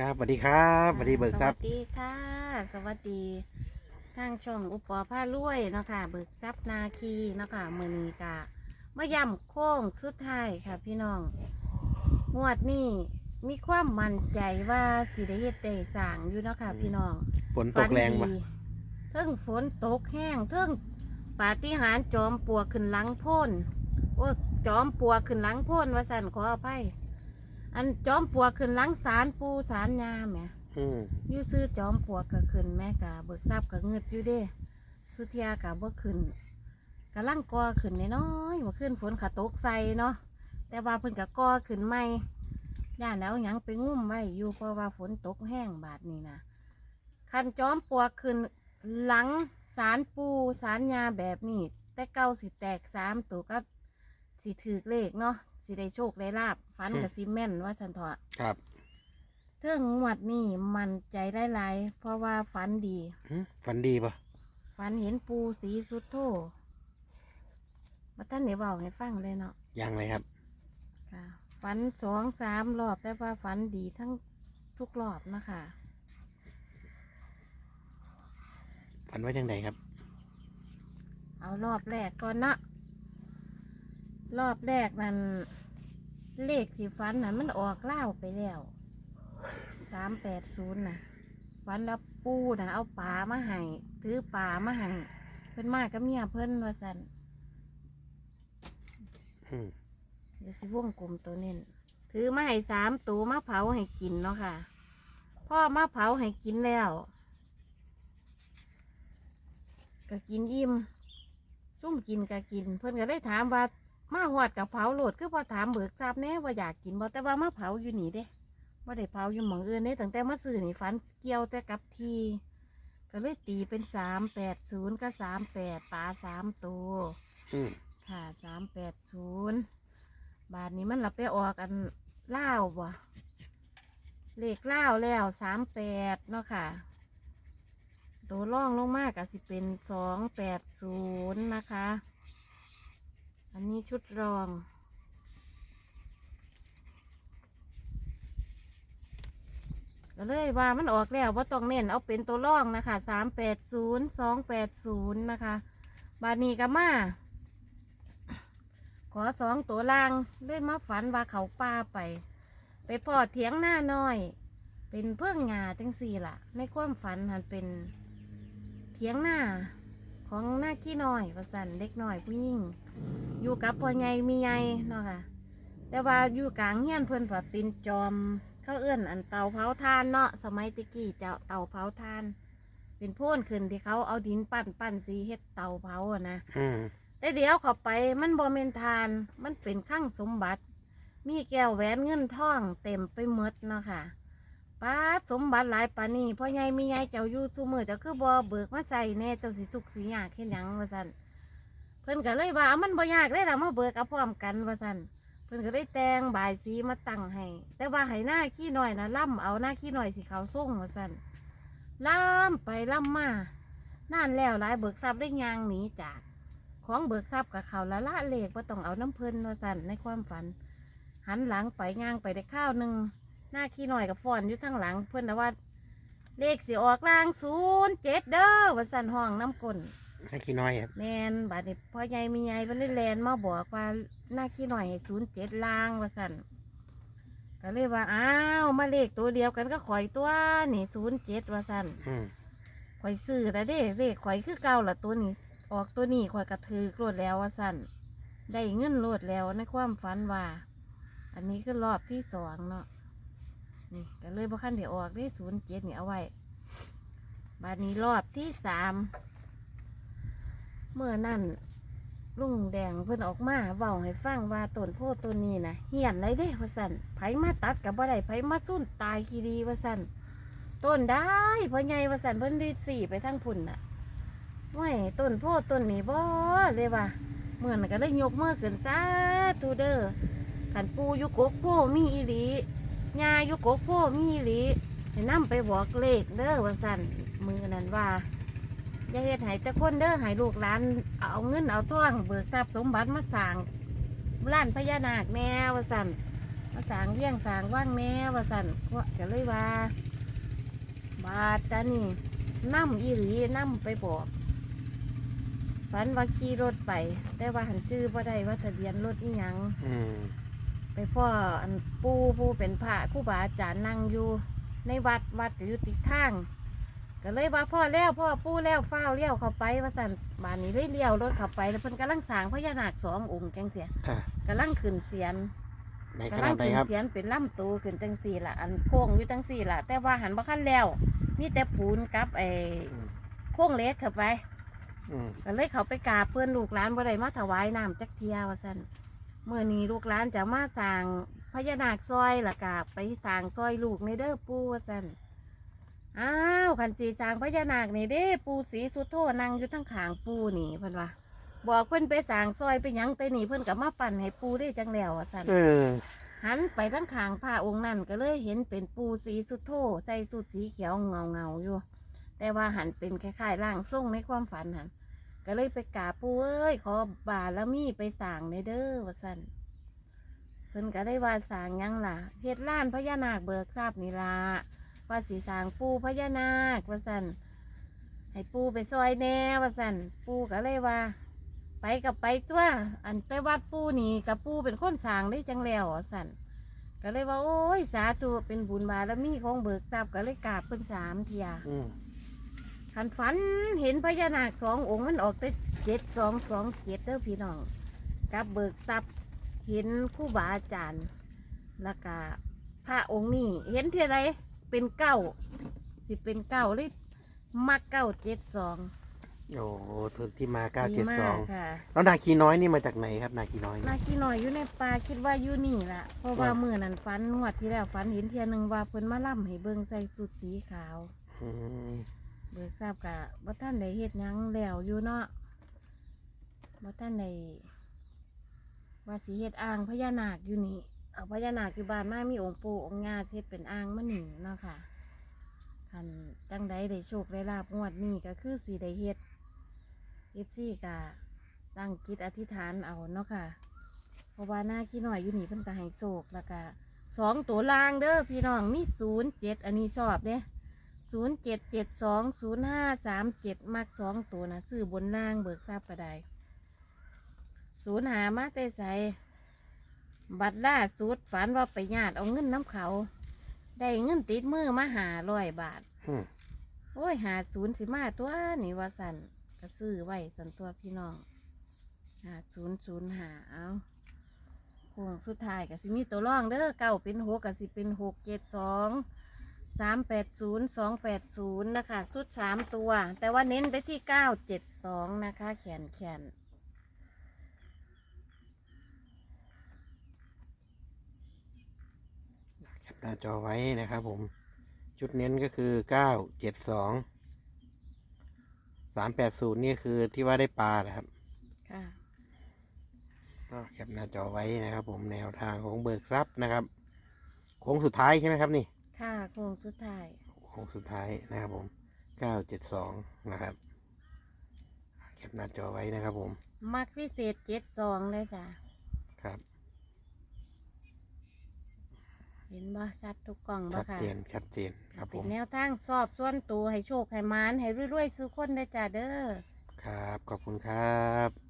ครับสวัสดีครับสวัสดีเบิกทรัพย์สวัสดีค่ะ สวัสดีทางช่องอุปอผ้ารวยเนาะค่ะเบิกทรัพย์นาคีเนาะค่ะมือนีกะมาย่ำโค้งสุดท้ายค่ะ พี่น้องงวดนี้มีความมั่นใจว่าสิได้เฮ็ดได้สร้างอยู่เนาะค่ะ พี่น้องฝนตกแรงปะฝันดีเทิงฝนตกแห้งเทิงปาฏิหาริย์จอมปลวกขึ้นหลังโพ่นโอ้จอมปลวกขึ้นหลังโพ่นว่าสั่นขออภัย อันจอมปลวกขึ้นหลังสารปูสารยาแหมอืมอยู่ซื้อจอมปลวกก็ขึ้นแม่กะเบิกทรัพย์ก็เงืดอยู่เด้ สุเทียกะบ่ขึ้นกะลังกอขึ้นน้อยๆมาขึ้นฝนขาตกใส่เนาะแต่ว่าเพิ่นกะกอขึ้นใหม่ย่านแล้วหยังไปงุ่มไว้อยู่เพราะว่าฝนตกแห้งบาดนี้นะคันจอมปลวกขึ้นหลังสารปูสารยาแบบนี้ แต่เก้าสิแตกสามตัวก็สิถือเลขเนาะ สิได้โชคได้ลาบฝันกับสิแม่นว่าสันเถอะครับ เทิงงวดนี่มันใจหลายๆเพราะว่าฝันดีหึฝันดีปะฝันเห็นปูสีสุดโทมาท่านไหนบอกให้ฟังเลยเนาะยังเลยครับค่ะฝันสองสามรอบแต่ว่าฝันดีทั้งทุกรอบนะคะฝันว่าจังไดครับ เอารอบแรกก่อนเนาะรอบแรกนั้น เลขสีฟันน่ะมันออกเล่าวไปแล้วสามแปดศูนย์น่ะฝันรับปูน่ะเอาปลามาให้ถือปลามาให้เพิ่นมากับเมียเพิ่นว่าสันอืมเดี๋ยวสิวงกลมตัวเน้นถือมาให้สามตัวมาเผาให้กินเนาะค่ะพ่อมาเผาให้กินแล้ว ก็กินอิ่มซุ่มกินก็กิน เพิ่นก็ได้ถามว่า มาหอดกับเผาโหลดคือพอถามเบิกทราบแน่ว่าอยากกินบ่แต่ว่ามาเผาอยู่นี่เด้ว่าได้เผาอยู่หมองอื่นเด้ตั้งแต่มาซื้อนี่ฝันเกี่ยวแต่กับทีก็เลยตีเป็นสามแปดศูนย์ก็สามแปดปลาสามตัวอืมค่ะสามแปดศูนย์บาทนี้มันเราไปออกกันเล่าวบ่เลขเล่าวแล้วสามแปดเนาะค่ะ ตัวร่องลงมากก็สิเป็นสองแปดศูนย์นะคะ อันนี้ชุดรอง ก็เลยว่ามันออกแล้วว่าต้องเน้นเอาเป็นตัวร่องนะคะสามแปดศูนย์สองแปดศูนย์นะคะ บานีก็มาขอสองตัวล่างเลยมาฝันว่าเขาป่าไป ไปพอเถียงหน้าน้อย เป็นเพื่องงาจังสี่ล่ะ ในความฝันหันเป็นเถียงหน้าของหน้าขี้น้อยประสันเด็กน้อยผู้หญิง อยู่กับพ่อใหญ่มีใหญ่เนาะค่ะ แต่ว่าอยู่กลางเฮียนเพื่อนผัดเป็นจอม เขาเอื้อนอันเตาเผาทานเนาะสมัยตะกี้เจ้าเตาเผาทาน เป็นโพ่นขึ้นที่เขาเอาดินปั้นปั้นสีเฮ็ดเตาเผาอะนะ อืมแต่เดี๋ยวเข้าไปมันบ่เมนทาน มันเป็นข้างสมบัติ มีแก้วแหวนเงินทองเต็มไปหมดเนาะค่ะป้าดสมบัติหลายปานนี้พ่อใหญ่มีใหญ่เจ้าอยู่ซุมือเจ้าคือบ่เบิกมาใส่แน่เจ้าสิทุกข์สิยากเฮ็ดหยังว่าซั่น เพิ่นก็เลยว่าเอามันบ่ยากเลยล่ะมาเบิกเอาพร้อมกันว่าซั่นเพิ่นก็เลยแต่งบายสีมาตั้งให้แต่ว่าให้หน้าขี้หน้อยนะล่ำเอาหน้าขี้หน้อยสิเขาส่งว่าซั่นล่ำไปล่ำมานานแล้วหลายเบิกทรัพย์ได้ยางหนีจาก ของเบิกทรัพย์กับเขาละละเลขว่าต้องเอาน้ำเพลินมาสั่นในความฝัน หันหลังไปย่างไปได้ข้าวหนึ่งหน้าขี้หน่อยกับฟอนอยู่ทั้งหลัง เพื่อนนะว่าเลขสิออกล่างศูนย์เจ็ดเด้อว่าสั่นห้องน้ำกลน ให้ขี้น้อยครับแมนบาดนี้พ่อใหญ่มีใหญ่เพิ่นได้แลนมาบอกว่าหน้าขี้หน่อยศูนย์เจ็ดล่างว่าสั่นก็เลยว่าอ้าวมาเลขตัวเดียวกันก็ข่อยตัวนี่ศูนย์เจ็ดว่าสั่นอืมข่อยซื้อแล้วเด้เลขข่อยคือเก่าละตัวนี้ ออกตัวนี้ข่อยกระถือโลดแล้วว่าสั่นได้เงินโลดแล้วในความฝันว่า อันนี้คือรอบที่สองเนาะนี่ก็เลยบ่คันเดี๋ยวออกได้ศูนย์เจ็ดนี่เอาไว้บาดนี้รอบที่สาม เมื่อนั่นลุงแดงเพิ่นออกมาเว้าให้ฟังว่าต้นโพธิ์ต้นนี้นะเหียนไรเด้ว่าสั่นไผมาตัดกับบ่ได้ไผมาสุ่นตายคีดีว่าสั่นต้นได้พ่อใหญ่ว่าสันเพิ่นดีสี่ไปทั้งพุ่นน่ะว้ยต้นโพธิ์ต้นนี้บ่เลยว่าเหมือนนก็เลยยกมือขึ้นซาตูเด้อขันปูอยุกกโพมีอีหลียาอยุกกโพมีอีหลีให้นำไปบอกเลขเด้อว่าสันมือนั้นว่า อย่าเฮ็ดให้แต่คนเด้อให้ลูกหลานเอาเงินเอาทองเบิกทรัพย์สมบัติมาสร้างร้านพญานาคแม่ว่าสันเอมาสร้างเวียงสร้างว่างแน่ว่าสั่นว่าก็เลยว่า บาดจ้านี่นั่มอีหลีนั่มไปบอกฝันว่าขี่รถไป แต่ว่าหันจื้อบ่ได้ว่าทะเบียนรถอีหยังอืมไปพ่ออันปูผู้เป็นพระครู่บาอาจารย์นั่งอยู่ ในวัดวัดก็อยู่ติดทาง ก็เลยว่าพ่อแล้วพ่อปูแล้วฟ้าวเลี้ยวเข้าไปว่าสั่นบานนี้เลยเลี้ยวรถเข้าไปแล้วเพิ่นกำลังสร้างพญานาคสององค์จังเสียค่ะกำลังขึ้นเสียนในขกำนาลัดไหนขึ้นครับ เสียนเป็นล่ำตูขึ้นจังสี่ละอันโค้งอยู่จังสี่ละแต่ว่าหันบ่คันแล้วมีแต่ปูนกับไอ้อืม โค้งเล็กเข้าไป อืมก็เลยเขาไปกราบเพื่อนลูกหลานบ่ได้มาถวายน้ำจักเทียว่าซั่นเมื่อนี้ลูกหลานจะมาสร้างพญานาคซอยและกาไปสร้างซอยลูกในเด้อปู่ว่าซั่น อ้าวคันสีสร้างพญานาคนี่เด้ปู่ศรีสุโธนั่งอยู่ทั้งขางปู่นี่เพิ่นว่าบอกเพิ่นไปสร้างซอยไปหยังแต่นี่เพิ่นก็มาปั่นให้ปู่ได้จังแล้วว่าซั่นเออหันไปทั้งขางพระองค์นั่นก็เลยเห็นเป็นปู่ศรีสุโธใส่สุดสีเขียวเงาเงาๆอยู่ แต่ว่าหันเป็นคล้ายๆร่างทรงในความฝันหันก็เลยไปกราบปู่เอ้ยขอบารมีไปสร้างในเด้อว่าสั่นเพิ่นก็ได้ว่าสร้างหยังล่ะเฮ็ดล้านพญานาคเบิกทราบนี่ล่ะ ว่าสีสร้างปู่พญานาคว่าสั่นให้ปู่ไปซอยแหน่ว่าสั่นปู่ก็เลยว่า ไปกับไปตัวอันไปวัดปู่นี่กับปู่เป็นคนสร้างได้จังแล้วว่าสั่นก็เลยว่า โอ้ยสาธุเป็นบุญบารมีของเบิกทรัพย์ก็เลยกราบเพิ่นสามเทียอืมขันฝันเห็นพญานาคสององค์มันออกแต่เจ็ดสองสองเจ็ดเด้อพี่น้องกับเบิกทรัพย์เห็นครู่บาอาจารย์แล้วก็พระองค์นี่เห็นเท่าไร เป็นเก้าสิเป็นเก้าเลยมักเก้าเจ็ดสองโอ้โหทุนที่มาเก้าเจ็ดสองค่ะแล้วนาคีน้อยนี่มาจากไหนครับนาคีน้อยนาคีหน่อยอยู่ในป่าคิดว่าอยู่นี่ล่ะเพราะว่าอ่ามือนั้นฝันงวดที่แล้วฝันเห็นเทียหนึ่งว่าเพิ่นมาล่ำให้เบิ่งใส่สุดสีขาวอืมเบิกทราบกะบ่ท่านได้เฮ็ดหยังแล้วอยู่เนาะบ่ท่านได้ว่าสิเฮ็ดอ่างพญานาคอยู่นี่ เอาพญานาคอยู่บ้านมามีองค์ปู่องค์ย่าเฮ็ดเป็นอ่างมาหนึ่งเนาะค่ะคันจังใดได้โชคได้ลาบงวดนี้ก็คือสิได้เฮ็ด FC กะตั้งจิตอธิษฐานเอาเนาะค่ะ เพราะว่าหน้าขี้หน้อยอยู่นี่เพิ่นก็ให้โชคแล้วก็สองตัวล่างเด้อพี่น้องมีศูนย์เจ็ดอันนี้ชอบเด้ศูนย์เจ็ดเจ็ดสองศูนย์ห้าสามเจ็ดมักสองตัวนะซื้อบนล่างเบิกทราบก็ได้ศูนย์หามาแต่ใส บัตรล่าสุดฝันว่าไปญาติเอาเงินน้ำเขา ได้เงินติดมือมาหาร้อยบาท อืม โอ้ยหาศูนย์สิมาตัวนี่ว่าสันก็ซื้อไว้สันตัวพี่น้องหาศูนย์ศูนย์หาเอาโค้งสุดท้ายก็สิมีตัวร่องเด้อเก้าเป็นหกก็สิเป็นหกเจ็ดสองสามแปดศูนย์สองแปดศูนย์นะคะสุดสามตัว แต่ว่าเน้นไปที่เก้าเจ็ดสองนะคะ แขนแขนแคป หน้าจอไว้นะครับผม ชุดเน้นก็คือเก้าเจ็ดสองสามแปดศูนย์นี่คือที่ว่าได้ปลานะครับค่ะก็แคปหน้าจอไว้นะครับ ผมแนวทางของเบิกทรัพย์นะครับโค้งสุดท้ายใช่ไหมครับนี่ค่ะโค้งสุดท้ายโค้งสุดท้ายนะครับผมเก้าเจ็ดสองนะครับแคปหน้าจอไว้นะครับผม มักพิเศษเจ็ดสองเลยจ้ะครับ เห็นบ่ชัดทุกกล่องบ่ชัดค่ะเจนชัดเจนครับผเป็นมแนวทางสอบส่วนตัวให้โชคให้มานให้รวยๆสุขคนได้อจ้าเด้อ ครับขอบคุณครับ